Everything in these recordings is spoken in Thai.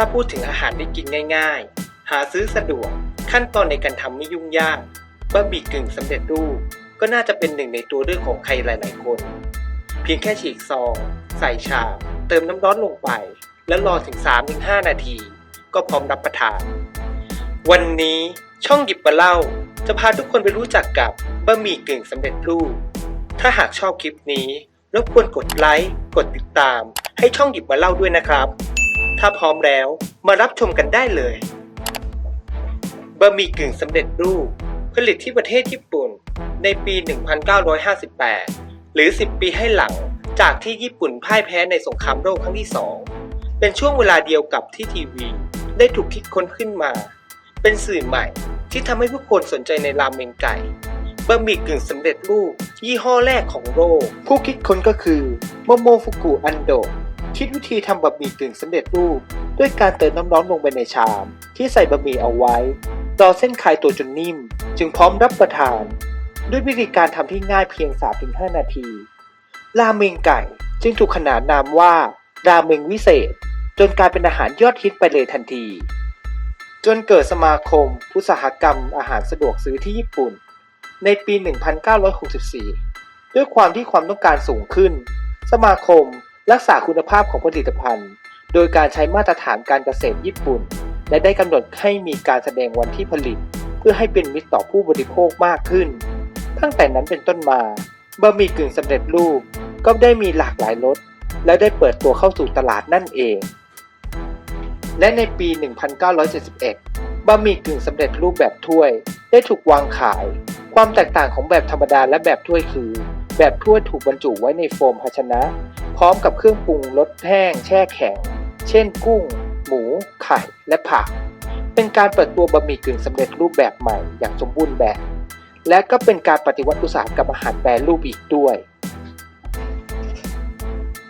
ถ้าพูดถึงอาหารที่กินง่าย ๆ หาซื้อสะดวก ขั้นตอนในการทำไม่ยุ่งยากบะหมี่กึ่งสำเร็จรูปก็น่าจะเป็นหนึ่งในตัวเลือกของใครหลาย ๆ คน เพียงแค่ฉีกซอง ใส่ชามเติมน้ำร้อนลงไป แล้วรอถึง 3-5 นาที ก็พร้อมรับประทาน วันนี้ช่องหยิบมาเล่า จะพาทุกคนไปรู้จักกับบะหมี่กึ่งสำเร็จรูป ถ้าหากชอบคลิปนี้รบกวนกดไลค์กดติดตาม ให้ช่องหยิบมาเล่าด้วยนะครับ ถ้าพร้อมแล้วมารับชมกันได้เลย บะหมี่กึ่งสำเร็จรูป ผลิตที่ประเทศญี่ปุ่นในปี 1958 หรือ 10 ปีให้หลังจากที่ญี่ปุ่นพ่ายแพ้ในสงครามโลกครั้งที่ 2 เป็นช่วงเวลาเดียวกับที่ทีวี ได้ถูกคิดค้นขึ้นมา เป็นสื่อใหม่ที่ทำให้ผู้คนสนใจในรามเมงไก่บะหมี่กึ่งสำเร็จรูป ยี่ห้อแรกของโลกผู้คิดค้นก็คือโมโมฟุกุอันโดะ คิดวิธีทำบะหมี่กึ่งสำเร็จรูป ด้วยการเติมน้ำร้อนลงไปในชาม ที่ใส่บะหมี่เอาไว้รอเส้นคลายตัวจนนิ่ม จึงพร้อมรับประทาน ด้วยวิธีการทำที่ง่ายเพียง 3-5 นาที ราเมงไก่จึงถูกขนานนามว่า ราเมงวิเศษ จนกลายเป็นอาหารยอดฮิตไปเลยทันที จนเกิดสมาคมอุตสาหกรรมอาหารสะดวกซื้อที่ญี่ปุ่น ในปี 1964 ด้วยความที่ความต้องการสูงขึ้น สมาคม รักษาคุณภาพของผลิตภัณฑ์ โดยการใช้มาตรฐานการเกษตรญี่ปุ่น และได้กำหนดให้มีการแสดงวันที่ผลิต เพื่อให้เป็นมิตรต่อผู้บริโภคมากขึ้น ตั้งแต่นั้นเป็นต้นมาบะหมี่กึ่งสำเร็จรูปก็ได้มีหลากหลายรสและได้เปิดตัวเข้าสู่ตลาดนั่นเอง และในปี 1971 บะหมี่กึ่งสำเร็จรูปแบบถ้วย ได้ถูกวางขาย ความแตกต่างของแบบธรรมดาและแบบถ้วยคือ แบบถ้วยถูกบรรจุไว้ในโฟมภาชนะ พร้อมกับเครื่องปรุงรสแห้งแช่แข็ง เช่นกุ้ง หมู ไข่ และผัก เป็นการเปิดตัวบะหมี่กึ่งสำเร็จรูปแบบใหม่อย่างสมบูรณ์แบบ และก็เป็นการปฏิวัติอุตสาหกรรมอาหารแปรรูปอีกด้วย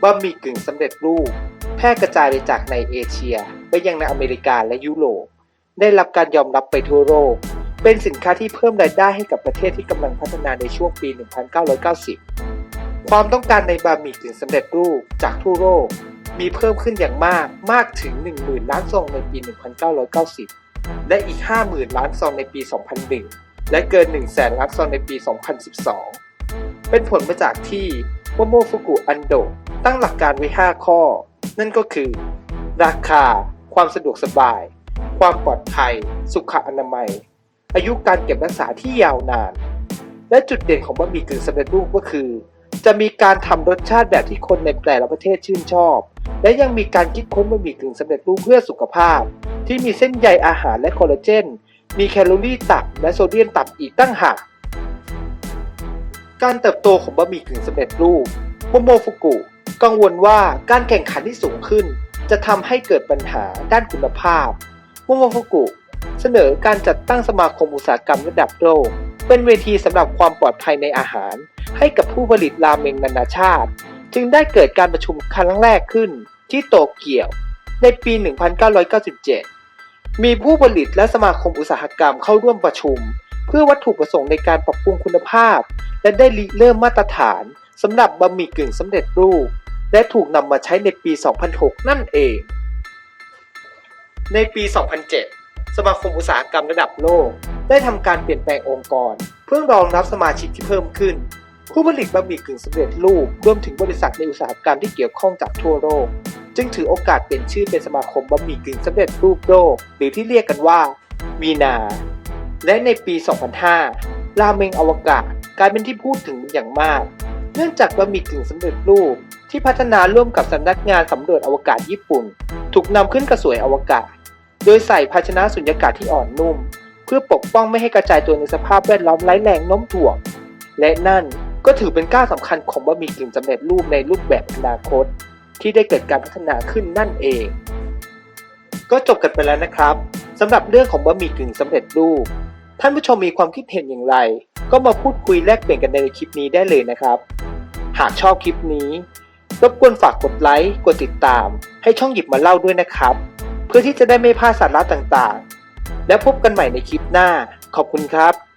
บะหมี่กึ่งสำเร็จรูป แพร่กระจายไปจากในเอเชียไปยังในอเมริกาและยุโรปได้รับการยอมรับไปทั่วโลกเป็นสินค้าที่เพิ่มรายได้ให้กับประเทศที่กำลังพัฒนาในช่วงปี 1990 ความต้องการในบะหมี่กึ่งสำเร็จรูปจากทั่วโลกมีเพิ่มขึ้นอย่างมากมากถึง 10,000 ล้านซองในปี 1990 และอีก 50,000 ล้านซองในปี 2001 และเกิน 100,000 ล้านซองในปี 2012 เป็นผลมาจากที่โมโมฟุกุอันโดะตั้งหลักการไว้ 5 ข้อ นั่นก็คือ ราคา ความสะดวกสบาย ความปลอดภัย สุขอนามัย อายุการเก็บรักษาที่ยาวนาน และจุดเด่นของบะหมี่กึ่งสำเร็จรูปก็คือ จะมีการทำรสชาติแบบที่คนในแต่ละประเทศชื่นชอบ และยังมีการคิดค้นบะหมี่กึ่งสำเร็จรูปเพื่อสุขภาพ ที่มีเส้นใยอาหารและคอลลาเจน มีแคลอรี่ต่ำและโซเดียมต่ำอีกตั้งหากการเติบโตของบะหมี่กึ่งสำเร็จรูปโมโมฟุกุกังวลว่าการแข่งขันที่สูงขึ้น จะทำให้เกิดปัญหาด้านคุณภาพโมโมฟุกุเสนอการจัดตั้งสมาคมอุตสาหกรรมระดับโลก เป็นเวทีสำหรับความปลอดภัยในอาหาร ให้กับผู้ผลิตราเมงนานาชาติ จึงได้เกิดการประชุมครั้งแรกขึ้นที่โตเกียว ในปี 1997 มีผู้ผลิตและสมาคมอุตสาหกรรมเข้าร่วมประชุม เพื่อวัตถุประสงค์ในการปรับปรุงคุณภาพ และได้ริเริ่มมาตรฐานสำหรับบะหมี่กึ่งสำเร็จรูป และถูกนำมาใช้ในปี 2006 นั่นเอง ในปี 2007 สมาคมอุตสาหกรรมระดับโลก ได้ทำการเปลี่ยนแปลงองค์กร เพื่อรองรับสมาชิกที่เพิ่มขึ้น ผู้ผลิตบะหมี่กึ่งสำเร็จรูปรวมถึงบริษัทในอุตสาหกรรมที่เกี่ยวข้องจากทั่วโลกจึงถือโอกาสเปลี่ยนชื่อเป็นสมาคมบะหมี่กึ่งสำเร็จรูปโลกหรือที่เรียกกันว่าวีนา และในปี 2005 ราเมงอวกาศกลายเป็นที่พูดถึงเป็นอย่างมาก เนื่องจากบะหมี่กึ่งสำเร็จรูปที่พัฒนาร่วมกับสำนักงานสำรวจอวกาศญี่ปุ่น ถูกนำขึ้นกระสวยอวกาศ โดยใส่ภาชนะสุญญากาศที่อ่อนนุ่ม เพื่อปกป้องไม่ให้กระจายตัวในสภาพแวดล้อมไร้แรงโน้มถ่วง และนั่นก็ถือเป็นก้าวสำคัญของบะหมี่กึ่งสำเร็จรูปในรูปแบบอนาคต ที่ได้เกิดการพัฒนาขึ้นนั่นเอง ก็จบกันไปแล้วนะครับสำหรับเรื่องของบะหมี่กึ่งสำเร็จรูป ท่านผู้ชมมีความคิดเห็นอย่างไร ก็มาพูดคุยแลกเปลี่ยนกันในคลิปนี้ได้เลยนะครับ หากชอบคลิปนี้รบกวนฝากกดไลค์ กดติดตาม ให้ช่องหยิบมาเล่าด้วยนะครับ เพื่อที่จะได้ไม่พลาดสาระต่างๆ แล้วพบกันใหม่ในคลิปหน้า ขอบคุณครับ